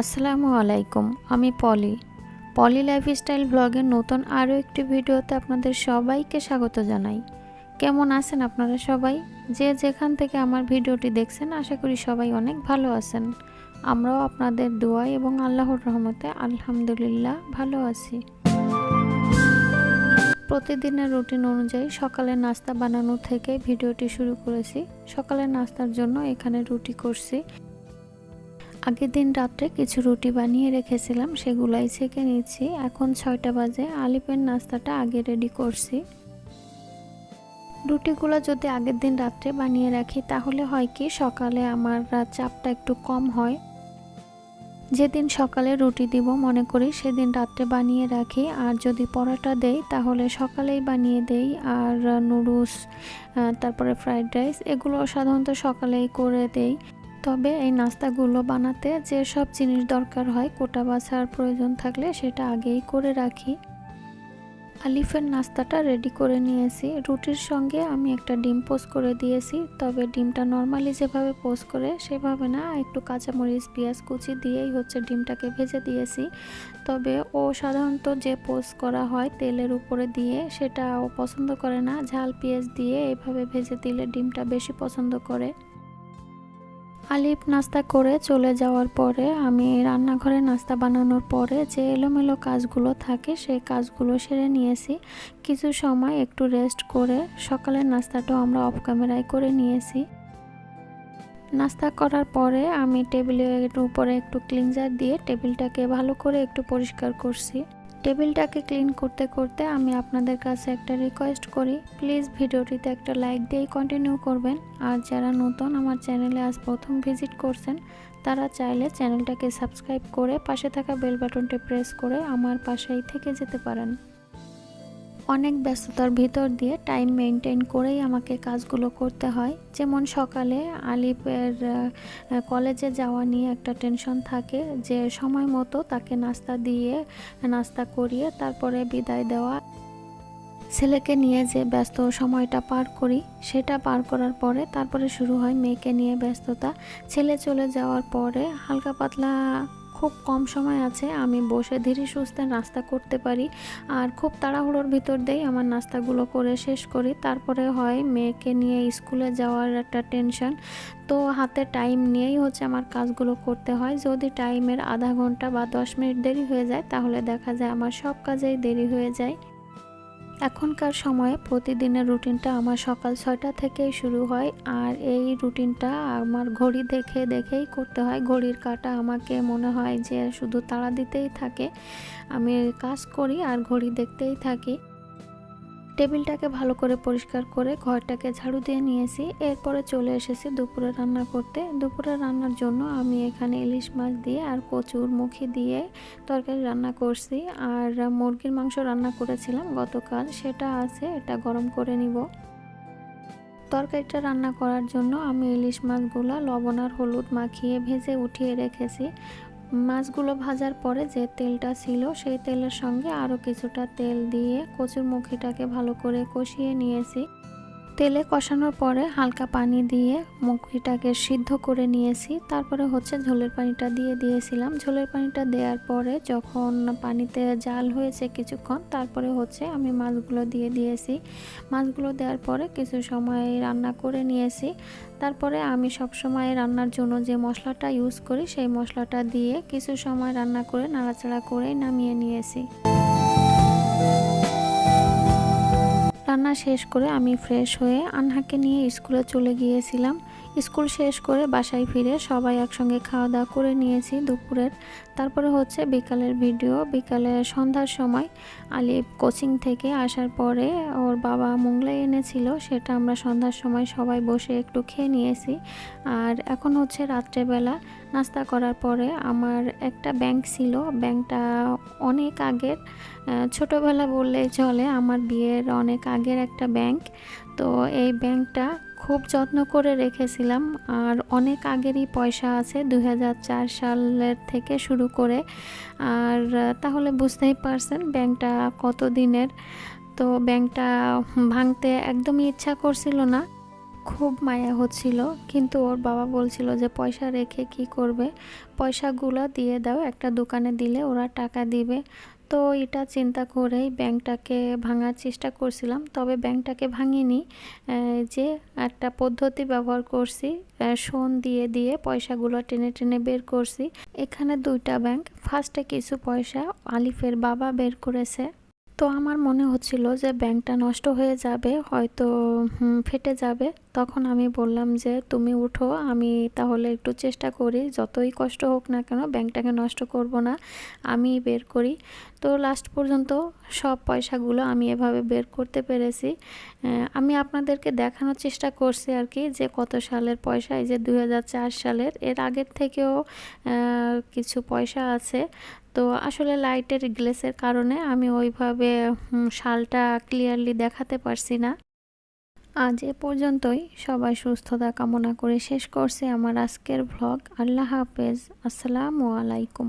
আসসালামু আলাইকুম, আমি পলি। পলি লাইফস্টাইল ব্লগের নতুন আরও একটি ভিডিওতে আপনাদের সবাইকে স্বাগত জানাই। কেমন আছেন আপনারা সবাই? যে যেখান থেকে আমার ভিডিওটি দেখছেন, আশা করি সবাই অনেক ভালো আছেন। আমরাও আপনাদের দোয়া এবং আল্লাহর রহমতে আলহামদুলিল্লাহ ভালো আছি। প্রতিদিনের রুটিন অনুযায়ী সকালে নাস্তা বানানো থেকে ভিডিওটি শুরু করেছি। সকালের নাস্তার জন্য এখানে রুটি করছি। আগের দিন রাত্রে কিছু রুটি বানিয়ে রেখেছিলাম, সেগুলাই ছেঁকে নিচ্ছি। এখন ছয়টা বাজে, আলিপের নাস্তাটা আগে রেডি করছি। রুটিগুলো যদি আগের দিন রাত্রে বানিয়ে রাখি, তাহলে হয় কি, সকালে আমার চাপটা একটু কম হয়। যেদিন সকালে রুটি দিব মনে করি, সেদিন রাত্রে বানিয়ে রাখি। আর যদি পরোটা দেই, তাহলে সকালেই বানিয়ে দেই। আর নুডলস তারপরে ফ্রাইড রাইস, এগুলো সাধারণত সকালেই করে দেই। তবে এই নাস্তাগুলো বানাতে যে সব জিনিস দরকার হয়, কোটা বাছার প্রয়োজন থাকলে সেটা আগেই করে রাখি। আলিফের নাস্তাটা রেডি করে নিয়েছি। রুটির সঙ্গে আমি একটা ডিম পোস্ট করে দিয়েছি। তবে ডিমটা নর্মালি যেভাবে পোস্ট করে সেভাবে না, একটু কাঁচামরিচ, পেঁয়াজ কুচি দিয়েই হচ্ছে ডিমটাকে ভেজে দিয়েছি। তবে ও সাধারণত যে পোস্ট করা হয় তেলের উপরে দিয়ে, সেটা ও পছন্দ করে না। ঝাল পেঁয়াজ দিয়ে এভাবে ভেজে দিলে ডিমটা বেশি পছন্দ করে। আলিফ নাস্তা করে চলে যাওয়ার পরে আমি রান্নাঘরে নাস্তা বানানোর পরে যে এলোমেলো কাজগুলো থাকে সেই কাজগুলো সেরে নিয়েছি। কিছু সময় একটু রেস্ট করে সকালের নাস্তাটাও আমরা অফ ক্যামেরায় করে নিয়েছি। নাস্তা করার পরে আমি টেবিলের উপরে একটু ক্লিনজার দিয়ে টেবিলটাকে ভালো করে একটু পরিষ্কার করছি। টেবিলটাকে ক্লিন করতে করতে আমি আপনাদের কাছে একটা রিকোয়েস্ট করি। প্লিজ ভিডিওটিতে একটা লাইক দিয়েই কন্টিনিউ করবেন। আর যারা নতুন আমার চ্যানেলে আজ প্রথম ভিজিট করছেন, তারা চাইলে চ্যানেলটাকে সাবস্ক্রাইব করে পাশে থাকা বেল বাটনটি প্রেস করে আমার পাশেই থেকে যেতে পারেন। অনেক ব্যস্ততার ভিতর দিয়ে টাইম মেনটেন করেই আমাকে কাজগুলো করতে হয়। যেমন সকালে আলিপের কলেজে যাওয়া নিয়ে একটা টেনশন থাকে যে সময় মতো তাকে নাস্তা দিয়ে, নাস্তা করিয়ে তারপরে বিদায় দেওয়া। ছেলেকে নিয়ে যে ব্যস্ত সময়টা পার করি, সেটা পার করার পরে তারপরে শুরু হয় মেয়েকে নিয়ে ব্যস্ততা। ছেলে চলে যাওয়ার পরে হালকা পাতলা খুব কম সময় আছে, আমি বসে ধীরে সুস্থে নাস্তা করতে পারি। আর খুব তাড়াহুড়োর ভিতর দিয়েই আমার নাস্তাগুলো করে শেষ করি। তারপরে হয় মেয়েকে নিয়ে স্কুলে যাওয়ার একটা টেনশন তো হাতে টাইম নিয়েই হচ্ছে আমার কাজগুলো করতে হয়। যদি টাইমের আধা ঘণ্টা বা দশ মিনিট দেরি হয়ে যায়, তাহলে দেখা যায় আমার সব কাজেই দেরি হয়ে যায়। এখনকার সময়ে প্রতিদিনের রুটিনটা আমার সকাল ছয়টা থেকেই শুরু হয় আর এই রুটিনটা আমার ঘড়ি দেখে দেখেই করতে হয়। ঘড়ির কাটা আমাকে মনে হয় যে শুধু তাড়া দিতেই থাকে। আমি কাজ করি আর ঘড়ি দেখতেই থাকি। টেবিলটাকে ভালো করে পরিষ্কার করে ঘরটাকে ঝাড়ু দিয়ে নিয়েছি। এরপরে চলে এসেছি দুপুরে রান্না করতে। দুপুরে রান্নার জন্য আমি এখানে ইলিশ মাছ দিয়ে আর কচুর মুখি দিয়ে তরকারি রান্না করছি। আর মুরগির মাংস রান্না করেছিলাম গতকাল। সেটা আছে, এটা গরম করে নিব। তরকারিটা রান্না করার জন্য আমি ইলিশ মাছগুলো লবণ আর হলুদ মাখিয়ে ভেজে উঠিয়ে রেখেছি। মাছগুলো ভাজার পরে যে তেলটা ছিল সেই তেলের সঙ্গে আরও কিছুটা তেল দিয়ে কচুর মুখিটাকে ভালো করে কষিয়ে নিয়েছি। তেলে কষানোর পরে হালকা পানি দিয়ে মুখিটাকে সিদ্ধ করে নিয়েছি। তারপরে হচ্ছে ঝোলের পানিটা দিয়ে দিয়েছিলাম। ঝোলের পানিটা দেওয়ার পরে যখন পানিতে জাল হয়েছে কিছুক্ষণ, তারপরে হচ্ছে আমি মাছগুলো দিয়ে দিয়েছি। মাছগুলো দেওয়ার পরে কিছু সময় রান্না করে নিয়েছি। তারপরে আমি সব সময় রান্নার জন্য যে মশলাটা ইউজ করি, সেই মশলাটা দিয়ে কিছু সময় রান্না করে, নাড়াচাড়া করে নামিয়ে নিয়েছি। রান্না শেষ করে আমি ফ্রেশ হয়ে আনহাকে নিয়ে স্কুলে চলে গিয়েছিলাম। স্কুল শেষ করে বাসায় ফিরে সবাই একসঙ্গে খাওয়া দাওয়া করে নিয়েছি দুপুরের। তারপরে হচ্ছে বিকালের ভিডিও বিকালে সন্ধ্যার সময় আলিফ কোচিং থেকে আসার পরে ওর বাবা মোংলাই এনেছিল, সেটা আমরা সন্ধ্যার সময় সবাই বসে একটু খেয়ে নিয়েছি। আর এখন হচ্ছে রাত্রেবেলা নাস্তা করার পরে আমার একটা ব্যাংক ছিল। ব্যাংকটা অনেক আগের। ছোটোবেলা বললেই চলে, আমার বিয়ের অনেক আগের একটা ব্যাংক। তো এই ব্যাংকটা খুব যত্ন করে রেখেছিলাম। আর অনেক আগেরই পয়সা আছে দু হাজার চার সালের থেকে শুরু করে। আর তাহলে বুঝতেই পারছেন ব্যাংকটা কত দিনের। তো ব্যাংকটা ভাঙতে একদমই ইচ্ছা করছিল না। খুব মায়া হচ্ছিল, কিন্তু ওর বাবা বলছিল যে পয়সা রেখে কি করবে? পয়সাগুলো দিয়ে দাও, একটা দোকানে দিলে ওরা টাকা দিবে। তো এটা চিন্তা করেই ব্যাংকটাকে ভাঙার চেষ্টা করছিলাম, তবে ব্যাংকটাকে ভাঙিনি। যে একটা পদ্ধতি ব্যবহার করছি শোন দিয়ে দিয়ে পয়সাগুলো টেনে টেনে বের করছি। এখানে দুইটা ব্যাংক, ফার্স্টে কিছু পয়সা আলিফের বাবা বের করেছে। তো আমার মনে হচ্ছিল যে ব্যাংকটা নষ্ট হয়ে যাবে, হয়তো ফেটে যাবে। তখন আমি বললাম যে, তুমি উঠো, আমি তাহলে একটু চেষ্টা করি, যতই কষ্ট হোক না কেন ব্যাংকটাকে নষ্ট করব না, আমি বের করি। তো লাস্ট পর্যন্ত সব পয়সাগুলো আমি এভাবে বের করতে পেরেছি। আমি আপনাদেরকে দেখানোর চেষ্টা করছি আর কি, যে কত সালের পয়সা, এই যে দু হাজার চার সালের। এর আগের থেকেও কিছু পয়সা আছে। তো আসলে লাইটের গ্লেসের কারণে আমি ওইভাবে শালটা ক্লিয়ারলি দেখাতে পারছি না। আজ এ পর্যন্তই। সবাই সুস্থতা কামনা করে শেষ করছে আমার আজকের ভ্লগ আল্লাহ হাফেজ। আসসালামু আলাইকুম।